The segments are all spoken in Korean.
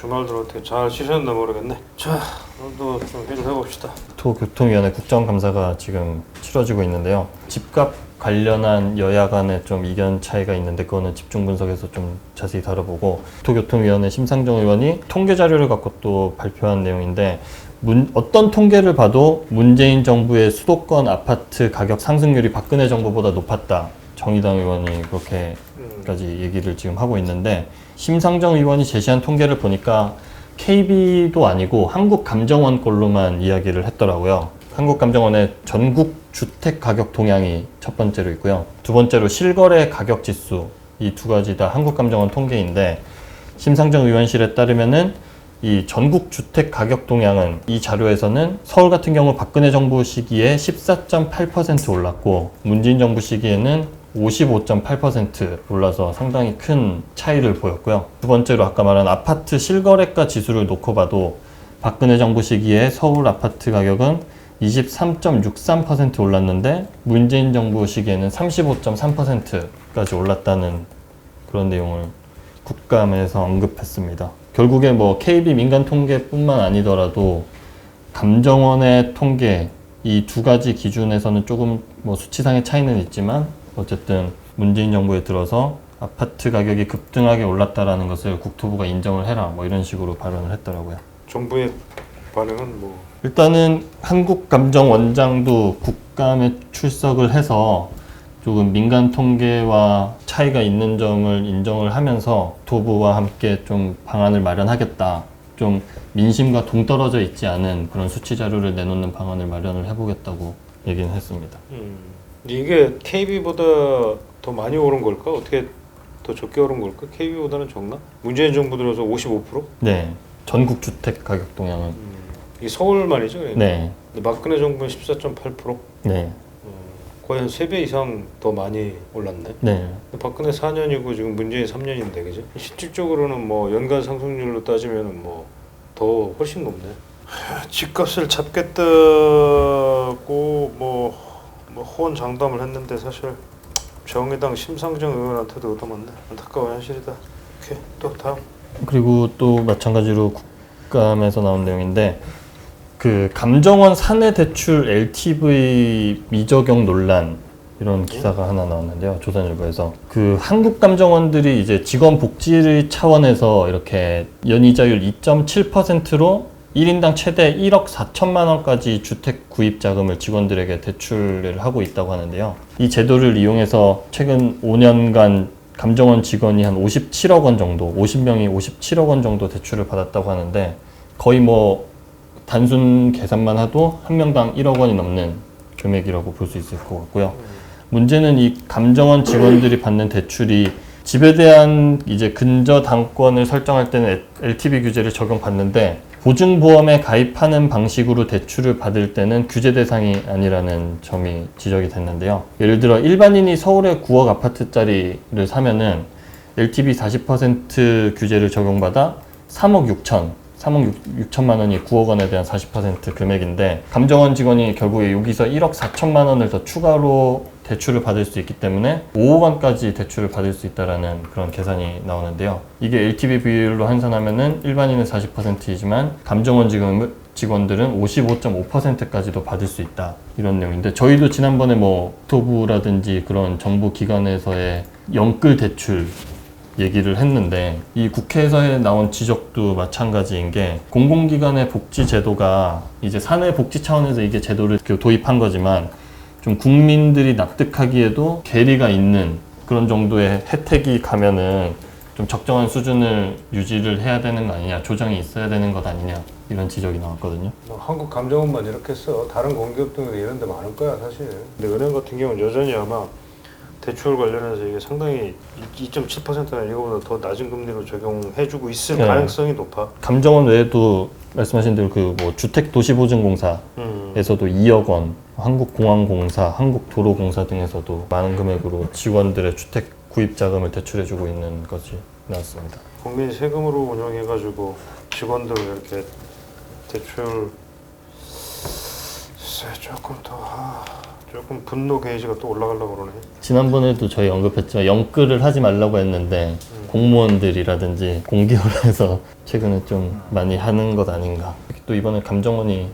주말들 어떻게 잘 쉬셨나 모르겠네. 자, 오늘도 좀 회의를 해봅시다. 도교통위원회 국정감사가 지금 치러지고 있는데요. 집값 관련한 여야 간의 좀 이견 차이가 있는데 그거는 집중 분석해서 좀 자세히 다뤄보고 도교통위원회 심상정 의원이 통계 자료를 갖고 또 발표한 내용인데 문- 어떤 통계를 봐도 문재인 정부의 수도권 아파트 가격 상승률이 박근혜 정부보다 높았다. 정의당 의원이 그렇게 음, 까지 얘기를 지금 하고 있는데 심상정 의원이 제시한 통계를 보니까 KB도 아니고 한국감정원 걸로만 이야기를 했더라고요. 한국감정원의 전국 주택 가격 동향이 첫 번째로 있고요. 두 번째로 실거래 가격 지수 이 두 가지 다 한국감정원 통계인데 심상정 의원실에 따르면은 이 전국 주택 가격 동향은 이 자료에서는 서울 같은 경우 박근혜 정부 시기에 14.8% 올랐고 문재인 정부 시기에는 55.8% 올라서 상당히 큰 차이를 보였고요. 두 번째로 아까 말한 아파트 실거래가 지수를 놓고 봐도 박근혜 정부 시기에 서울 아파트 가격은 23.63% 올랐는데 문재인 정부 시기에는 35.3%까지 올랐다는 그런 내용을 국감에서 언급했습니다. 결국에 뭐 KB 민간 통계뿐만 아니더라도 감정원의 통계 이 두 가지 기준에서는 조금 뭐 수치상의 차이는 있지만 어쨌든 문재인 정부에 들어서 아파트 가격이 급등하게 올랐다라는 것을 국토부가 인정을 해라 뭐 이런 식으로 발언을 했더라고요. 정부의 반응은 뭐 일단은 한국감정원장도 국감에 출석을 해서 조금 민간 통계와 차이가 있는 점을 인정을 하면서 도부와 함께 좀 방안을 마련하겠다. 좀 민심과 동떨어져 있지 않은 그런 수치 자료를 내놓는 방안을 마련을 해보겠다고 얘기는 했습니다. 음, 이게 KB보다 더 많이 오른 걸까? 어떻게 더 적게 오른 걸까? KB보다는 적나? 문재인 정부 들어서 55%? 네, 전국 주택 가격 동향은 음, 이게 서울만이죠? 그러니까. 네, 근데 박근혜 정부는 14.8%? 네, 거의 한 3배 이상 더 많이 올랐네. 네, 근데 박근혜 4년이고 지금 문재인 3년인데 그죠? 실질적으로는 뭐 연간 상승률로 따지면은 뭐 더 훨씬 높네. 하, 집값을 잡겠다고 뭐, 뭐 호언 장담을 했는데 사실 정의당 심상정 의원한테도 얻어맞네. 안타까운 현실이다. 오케이 또 다음. 그리고 또 마찬가지로 국감에서 나온 내용인데 그 감정원 사내 대출 LTV 미적용 논란 이런 기사가 하나 나왔는데요. 조선일보에서 그 한국 감정원들이 이제 직원 복지 차원에서 이렇게 연이자율 2.7%로 1인당 최대 1억 4천만 원까지 주택 구입 자금을 직원들에게 대출을 하고 있다고 하는데요. 이 제도를 이용해서 최근 5년간 감정원 직원이 한 57억 원 정도, 50명이 57억 원 정도 대출을 받았다고 하는데 거의 뭐 단순 계산만 해도 한 명당 1억 원이 넘는 금액이라고 볼 수 있을 것 같고요. 문제는 이 감정원 직원들이 받는 대출이 집에 대한 이제 근저 당권을 설정할 때는 LTV 규제를 적용받는데 보증보험에 가입하는 방식으로 대출을 받을 때는 규제 대상이 아니라는 점이 지적이 됐는데요. 예를 들어 일반인이 서울에 9억 아파트짜리를 사면은 LTV 40% 규제를 적용받아 3억 6천, 3억 6, 천만 원이 9억 원에 대한 40% 금액인데 감정원 직원이 결국에 여기서 1억 4천만 원을 더 추가로 대출을 받을 수 있기 때문에 5억 원까지 대출을 받을 수 있다라는 그런 계산이 나오는데요. 이게 LTV 비율로 환산하면은 일반인은 40%이지만 감정원 직원 직원들은 55.5%까지도 받을 수 있다 이런 내용인데 저희도 지난번에 뭐 국토부라든지 그런 정부 기관에서의 영끌 대출 얘기를 했는데 이 국회에서 나온 지적도 마찬가지인 게 공공기관의 복지 제도가 이제 사내 복지 차원에서 이게 제도를 그 도입한 거지만 좀 국민들이 납득하기에도 괴리가 있는 그런 정도의 혜택이 가면은 좀 적정한 수준을 유지를 해야 되는 거 아니냐 조정이 있어야 되는 것 아니냐 이런 지적이 나왔거든요. 뭐 한국 감정원만 이렇게 써 다른 공기업들도 이런 데 많을 거야 사실 근데 은행 같은 경우는 여전히 아마 대출 관련해서 이게 상당히 2.7%나 이거보다 더 낮은 금리로 적용해주고 있을 네. 가능성이 높아 감정원 외에도 말씀하신 대로 그 뭐 주택 도시보증공사 음. 에서도 2억 원, 한국공항공사, 한국도로공사 등에서도 많은 금액으로 직원들의 주택 구입 자금을 대출해주고 있는 것이 나왔습니다. 국민 세금으로 운영해가지고 직원들 이렇게 대출 조금 더 아, 조금 분노 게이지가 또 올라가려고 그러네 지난번에도 저희 언급했지만 영끌을 하지 말라고 했는데 공무원들이라든지 공기업에서 최근에 좀 많이 하는 것 아닌가. 또 이번에 감정원이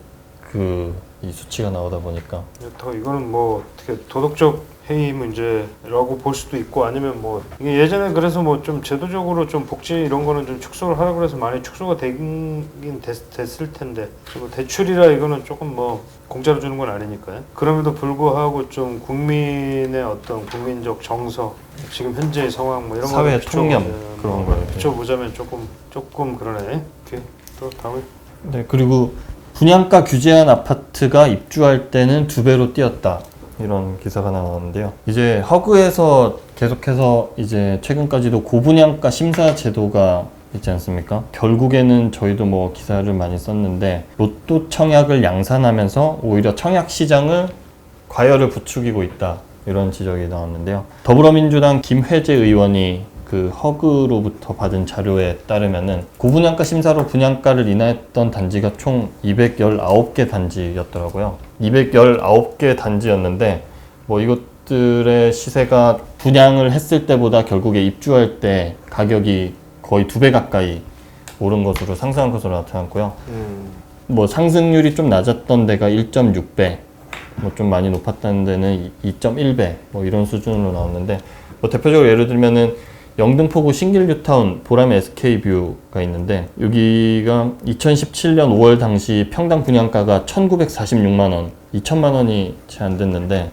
그 이 수치가 나오다 보니까 더 이거는 뭐 어떻게 도덕적 해이 문제라고 볼 수도 있고 아니면 뭐 이게 예전에 그래서 뭐 좀 제도적으로 좀 복지 이런 거는 좀 축소를 하라고 그래서 많이 축소가 되긴 됐, 됐을 텐데 뭐 대출이라 이거는 조금 뭐 공짜로 주는 건 아니니까요. 그럼에도 불구하고 좀 국민의 어떤 국민적 정서 지금 현재의 상황 뭐 이런 사회 통념 예, 그런 뭐 거예요. 비춰보자면 조금 조금 그러네. 오케이 또 다음에 네, 그리고 분양가 규제한 아파트가 입주할 때는 두 배로 뛰었다. 이런 기사가 나왔는데요. 이제 허그에서 계속해서 이제 최근까지도 고분양가 심사 제도가 있지 않습니까? 결국에는 저희도 뭐 기사를 많이 썼는데 로또 청약을 양산하면서 오히려 청약 시장을 과열을 부추기고 있다. 이런 지적이 나왔는데요. 더불어민주당 김회재 의원이 그 허그로부터 받은 자료에 따르면은 고분양가 심사로 분양가를 인하했던 단지가 총 219개 단지였더라고요. 219개 단지였는데 뭐 이것들의 시세가 분양을 했을 때보다 결국에 입주할 때 가격이 거의 두 배 가까이 오른 것으로 상승한 것으로 나타났고요. 음, 뭐 상승률이 좀 낮았던 데가 1.6배, 뭐 좀 많이 높았다는 데는 2.1배, 뭐 이런 수준으로 나왔는데 뭐 대표적으로 예를 들면은 영등포구 신길 뉴타운 보람 SK뷰가 있는데 여기가 2017년 5월 당시 평당 분양가가 1,946만 원, 2천만 원이 채 안 됐는데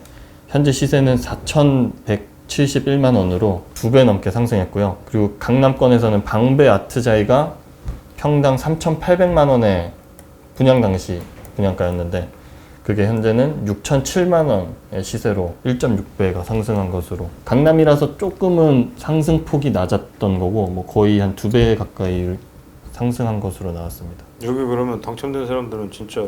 현재 시세는 4,171만 원으로 두 배 넘게 상승했고요. 그리고 강남권에서는 방배 아트자이가 평당 3,800만 원의 분양 당시 분양가였는데 그게 현재는 6,007만 원의 시세로 1.6배가 상승한 것으로 강남이라서 조금은 상승폭이 낮았던 거고 뭐 거의 한 두 배 가까이 상승한 것으로 나왔습니다. 여기 그러면 당첨된 사람들은 진짜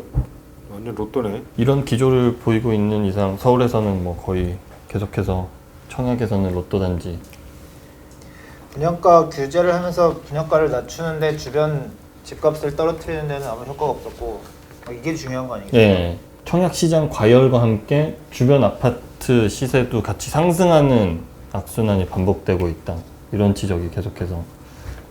완전 로또네. 이런 기조를 보이고 있는 이상 서울에서는 뭐 거의 계속해서 청약에서는 로또 단지 분양가 규제를 하면서 분양가를 낮추는데 주변 집값을 떨어뜨리는 데는 아무 효과가 없었고 어, 이게 중요한 거 아니겠어요? 예, 청약 시장 과열과 함께 주변 아파트 시세도 같이 상승하는 악순환이 반복되고 있다. 이런 지적이 계속해서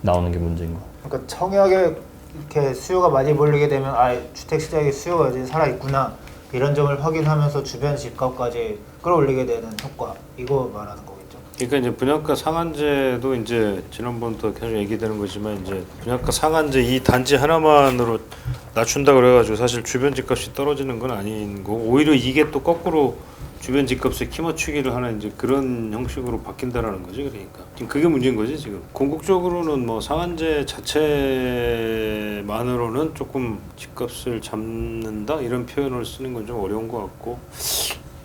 나오는 게 문제인 것 같아요. 그러니까 청약에 이렇게 수요가 많이 몰리게 되면 아 주택 시장에 수요가 이제 살아 있구나 이런 점을 확인하면서 주변 집값까지 끌어올리게 되는 효과 이거 말하는 거겠죠. 그러니까 이제 분양가 상한제도 이제 지난번부터 계속 얘기되는 거지만 이제 분양가 상한제 이 단지 하나만으로 낮춘다 그래가지고 사실 주변 집값이 떨어지는 건 아닌 거 오히려 이게 또 거꾸로 주변 집값에 키 맞추기를 하는 이제 그런 형식으로 바뀐다라는 거지 그러니까. 지금 그게 문제인 거지 지금. 궁극적으로는 뭐 상한제 자체만으로는 조금 집값을 잡는다 이런 표현을 쓰는 건 좀 어려운 것 같고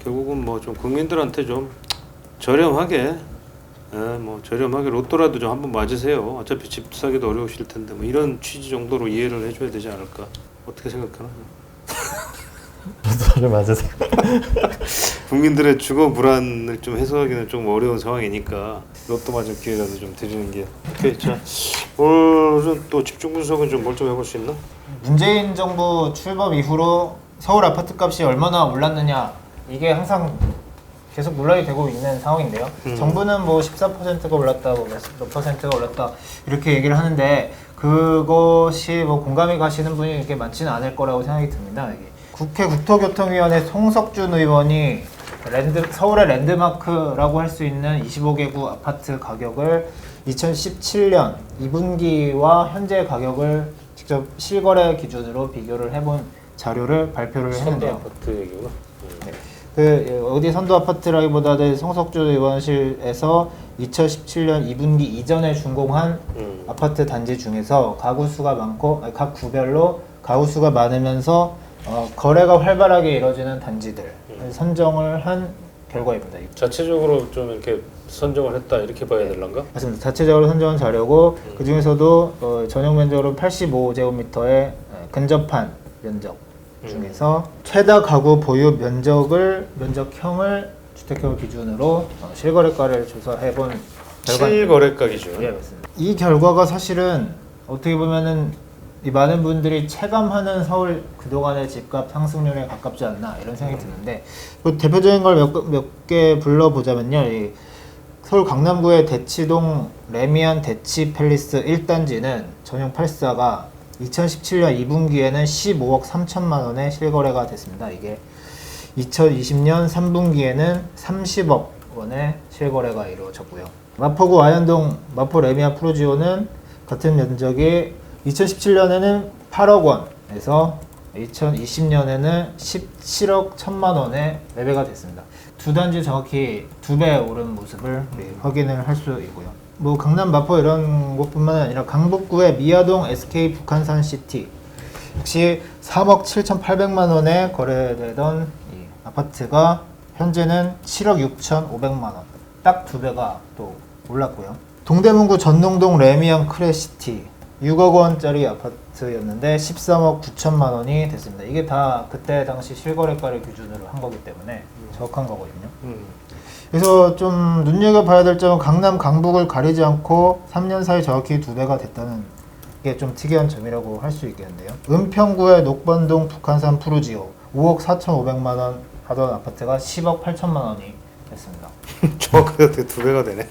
결국은 뭐 좀 국민들한테 좀 저렴하게 예, 뭐 저렴하게 로또라도 좀 한번 맞으세요. 어차피 집 사기도 어려우실 텐데 뭐 이런 취지 정도로 이해를 해줘야 되지 않을까? 어떻게 생각하나? 저를 맞으세요. 국민들의 주거 불안을 좀 해소하기는 좀 어려운 상황이니까 로또 맞을 기회라도 좀 드리는 게 오케이 자 오늘은 또 집중 분석은 좀 뭘 좀 해볼 수 있나? 문재인 정부 출범 이후로 서울 아파트 값이 얼마나 올랐느냐 이게 항상 계속 논란이 되고 있는 상황인데요. 음. 정부는 뭐 14%가 올랐다, 뭐몇 퍼센트가 올랐다 이렇게 얘기를 하는데 그것이 뭐 공감이 가시는 분이 이렇게 많지는 않을 거라고 생각이 듭니다. 이게. 국회 국토교통위원회 송석준 의원이 랜드, 서울의 랜드마크라고 할 수 있는 25개구 아파트 가격을 2017년 2분기와 현재 가격을 직접 실거래 기준으로 비교를 해본 자료를 발표를 했는데요. 아파트 얘기구나. 그 예, 어디 선도 아파트라기보다는 성석준 의원실에서 2017년 2분기 이전에 준공한 음. 아파트 단지 중에서 가구 수가 많고 아니, 각 구별로 가구 수가 많으면서 어, 거래가 활발하게 이루어지는 단지들 을 선정을 한 결과입니다. 자체적으로 좀 이렇게 선정을 했다 이렇게 봐야 될란가? 맞습니다. 자체적으로 선정한 자료고 그 중에서도 어, 전용 면적으로 85제곱미터의 근접한 면적 중에서 최다 가구 보유 면적을 면적형을 주택형 기준으로 어, 실거래가를 조사해 본 결과. 실거래가 기준. 예, 맞습니다. 이 결과가 사실은 어떻게 보면은 이 많은 분들이 체감하는 서울 그동안의 집값 상승률에 가깝지 않나 이런 생각이 드는데 그 대표적인 걸 몇 개 불러보자면요. 이 서울 강남구의 대치동 레미안 대치 팰리스 1단지는 전용 84가 2017년 2분기에는 15억 3천만 원에 실거래가 됐습니다. 이게 2020년 3분기에는 30억 원의 실거래가 이루어졌고요. 마포구 아현동 마포 레미안 프로지오는 같은 면적이 2017년에는 8억 원에서 2020년에는 17억 1천만 원에 매매가 됐습니다. 두 단지 정확히 두 배 오른 모습을 확인을 할 수 있고요. 뭐 강남 마포 이런 곳뿐만 아니라 강북구의 미아동 SK 북한산 시티 역시 3억 7,800만 원에 거래되던 이 아파트가 현재는 7억 6,500만 원. 딱 두 배가 또 올랐고요. 동대문구 전농동 레미안 크레시티 6억 원짜리 아파트였는데 13억 9천만 원이 됐습니다. 이게 다 그때 당시 실거래가를 기준으로 한 거기 때문에 정확한 거거든요. 음. 그래서 좀 눈여겨봐야 될 점은 강남 강북을 가리지 않고 3년 사이 정확히 두 배가 됐다는 게 좀 특이한 점이라고 할 수 있겠는데요. 은평구의 녹번동 북한산 푸르지오 5억 4,500만 원 하던 아파트가 10억 8천만 원이 됐습니다. 정확하게 어떻게 두 배가 되네.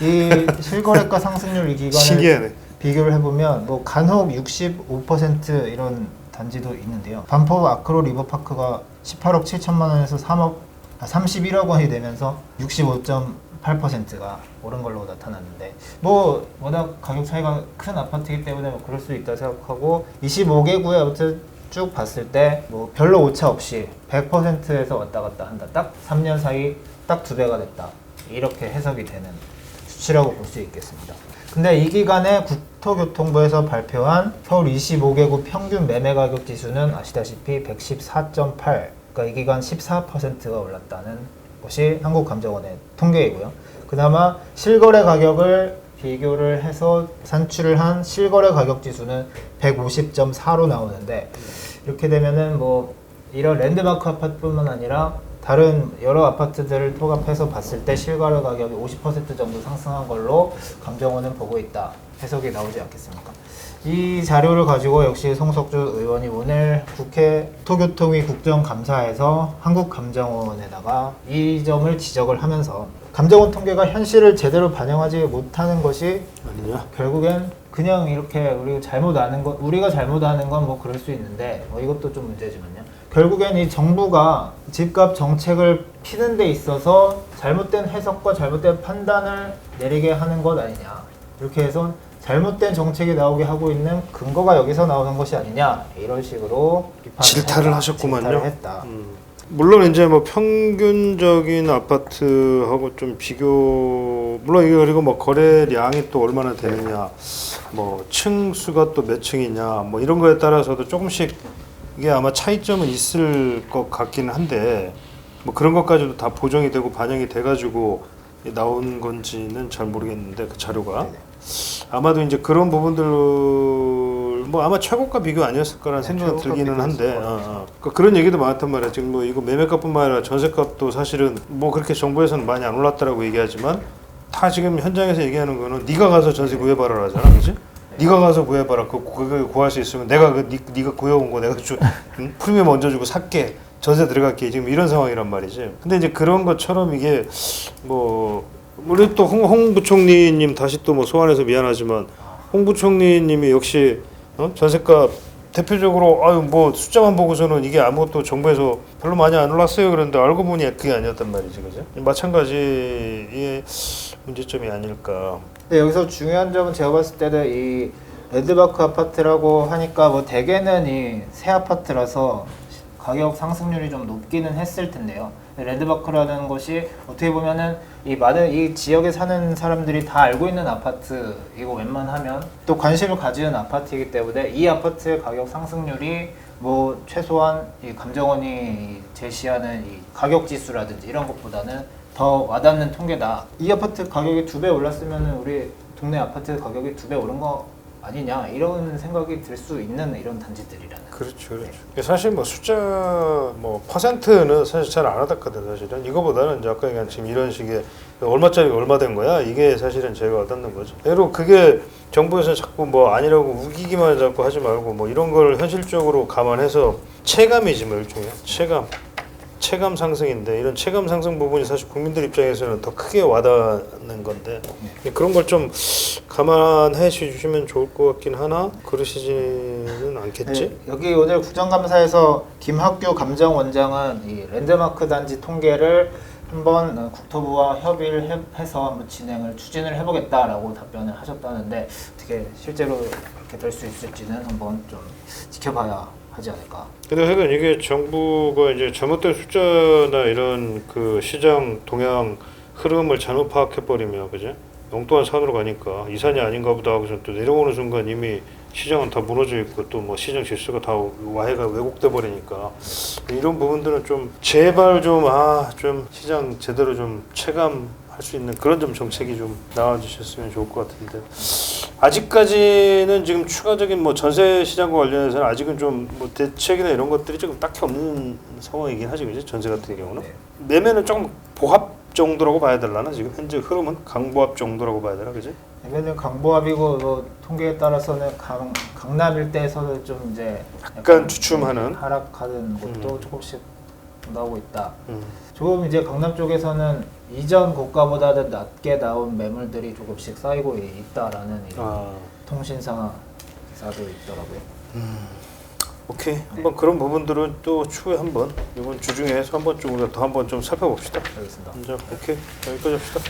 이 실거래가 상승률 이 기간을 신기하네. 비교를 해보면 뭐 간혹 65% 이런 단지도 있는데요. 반포 아크로 리버파크가 18억 7천만 원에서 3억 아, 31억 원이 되면서 65.8%가 오른 걸로 나타났는데 뭐 워낙 가격 차이가 큰 아파트이기 때문에 뭐 그럴 수 있다 생각하고 25개구에 아무튼 쭉 봤을 때 뭐 별로 오차 없이 100%에서 왔다 갔다 한다. 딱 3년 사이 딱 두 배가 됐다. 이렇게 해석이 되는 수치라고 볼 수 있겠습니다. 근데 이 기간에 국토교통부에서 발표한 서울 25개구 평균 매매 가격 지수는 아시다시피 114.8. 그러니까 이 기간 14%가 올랐다는 것이 한국감정원의 통계이고요. 그나마 실거래 가격을 비교를 해서 산출을 한 실거래 가격 지수는 150.4로 나오는데 이렇게 되면은 뭐 이런 랜드마크 아파트뿐만 아니라 다른 여러 아파트들을 통합해서 봤을 때 실거래 가격이 50% 정도 상승한 걸로 감정원은 보고 있다 해석이 나오지 않겠습니까? 이 자료를 가지고 역시 송석주 의원이 오늘 국회 토교통위 국정감사에서 한국감정원에다가 이 점을 지적을 하면서 감정원 통계가 현실을 제대로 반영하지 못하는 것이 아니냐? 결국엔 그냥 이렇게 우리가 잘못 아는 것 우리가 잘못 아는 건 뭐 그럴 수 있는데 뭐 이것도 좀 문제지만요. 결국엔 이 정부가 집값 정책을 피는 데 있어서 잘못된 해석과 잘못된 판단을 내리게 하는 것 아니냐. 이렇게 해서 잘못된 정책이 나오게 하고 있는 근거가 여기서 나오는 것이 아니냐. 이런 식으로 질타를 했다. 하셨구만요. 질타를 했다. 음. 물론 이제 뭐 평균적인 아파트하고 좀 비교 물론 이게 그리고 뭐 거래량이 또 얼마나 되느냐 뭐 층수가 또 몇 층이냐 뭐 이런 거에 따라서도 조금씩 이게 아마 차이점은 있을 것 같기는 한데 뭐 그런 것까지도 다 보정이 되고 반영이 돼 가지고 나온 건지는 잘 모르겠는데 그 자료가 네네. 아마도 이제 그런 부분들 뭐 아마 최고가 비교 아니었을 거라는 네, 생각은 들기는 한데 어, 어. 그러니까 그런 얘기도 많았단 말이야. 지금 뭐 이거 매매값뿐만 아니라 전세값도 사실은 뭐 그렇게 정부에서는 많이 안 올랐다라고 얘기하지만 다 지금 현장에서 얘기하는 거는 네가 가서 전세 구해봐라 하잖아. 그지? 네가 가서 구해봐라. 그 그거 구할 수 있으면 내가 그 네, 네가 구해온 거 내가 주 응? 프리미엄 얹어주고 살게. 전세 들어갈게. 지금 이런 상황이란 말이지. 근데 이제 그런 것처럼 이게 뭐 우리 또 홍, 홍 부총리님 다시 또 뭐 소환해서 미안하지만 홍 부총리님이 역시 어? 전세값 대표적으로 아유 뭐 숫자만 보고서는 이게 아무것도 정부에서 별로 많이 안 올랐어요 그런데 알고 보니 그게 아니었단 말이지 그죠? 마찬가지의 문제점이 아닐까 네, 여기서 중요한 점은 제가 봤을 때는 이 레드마크 아파트라고 하니까 뭐 대개는 이 새 아파트라서 가격 상승률이 좀 높기는 했을 텐데요. 레드마크라는 것이 어떻게 보면은 이 많은 이 지역에 사는 사람들이 다 알고 있는 아파트 이거 웬만하면 또 관심을 가지는 아파트이기 때문에 이 아파트의 가격 상승률이 뭐 최소한 이 감정원이 제시하는 이 가격 지수라든지 이런 것보다는 더 와닿는 통계다. 이 아파트 가격이 두 배 올랐으면 우리 동네 아파트 가격이 두 배 오른 거 아니냐 이런 생각이 들 수 있는 이런 단지들이라는. 그렇죠, 그렇죠. 사실 뭐 숫자 뭐 퍼센트는 사실 잘 안 와닿거든 사실은 이거보다는 이제 아까 얘기한 지금 이런 식의 얼마짜리가 얼마 된 거야 이게 사실은 제가 와닿는 거죠. 예로 그게 정부에서 자꾸 뭐 아니라고 우기기만 자꾸 하지 말고 뭐 이런 걸 현실적으로 감안해서 체감이지 뭐 일종의 체감. 체감 상승인데 이런 체감 상승 부분이 사실 국민들 입장에서는 더 크게 와닿는 건데 그런 걸 좀 감안해 주시면 좋을 것 같긴 하나 그러시지는 않겠지? 네, 여기 오늘 국정감사에서 김학규 감정원장은 이 랜드마크 단지 통계를 한번 어, 국토부와 협의를 해- 해서 한번 진행을 추진을 해보겠다라고 답변을 하셨다는데 어떻게 실제로 그렇게 될 수 있을지는 한번 좀 지켜봐야 하지 않을까. 근데 하여간 이게 정부가 이제 잘못된 숫자나 이런 그 시장 동향 흐름을 잘못 파악해 버리면 그지? 엉뚱한 산으로 가니까 이 산이 아닌가 보다 하고서 또 내려오는 순간 이미 시장은 다 무너져 있고 또 뭐 시장 질서가 다 와해가 왜곡돼 버리니까 이런 부분들은 좀 제발 좀 아 좀 시장 제대로 좀 체감 할 수 있는 그런 좀 정책이 좀 나와 주셨으면 좋을 것 같은데 아직까지는 지금 추가적인 뭐 전세 시장과 관련해서는 아직은 좀 뭐 대책이나 이런 것들이 지금 딱히 없는 상황이긴 하지 그지 전세 같은 경우는 네. 매매는 조금 보합 정도라고 봐야 되려나 지금 현재 흐름은 강보합 정도라고 봐야 되나 그지? 이거는 강보합이고 뭐 통계에 따라서는 강, 강남 일대에서는 좀 이제 약간 주춤하는? 하락하는 것도 음. 조금씩 나오고 있다. 음. 조금 이제 강남 쪽에서는 이전 고가보다는 낮게 나온 매물들이 조금씩 쌓이고 있다라는 아 통신사 기사도 있더라고요. 오케이 한번 그런 부분들은 또 추후에 한번 이번 주 중에 서 한번 좀 우리가 더 한번 좀 살펴봅시다. 알겠습니다. 먼저 오케이 여기까지 합시다.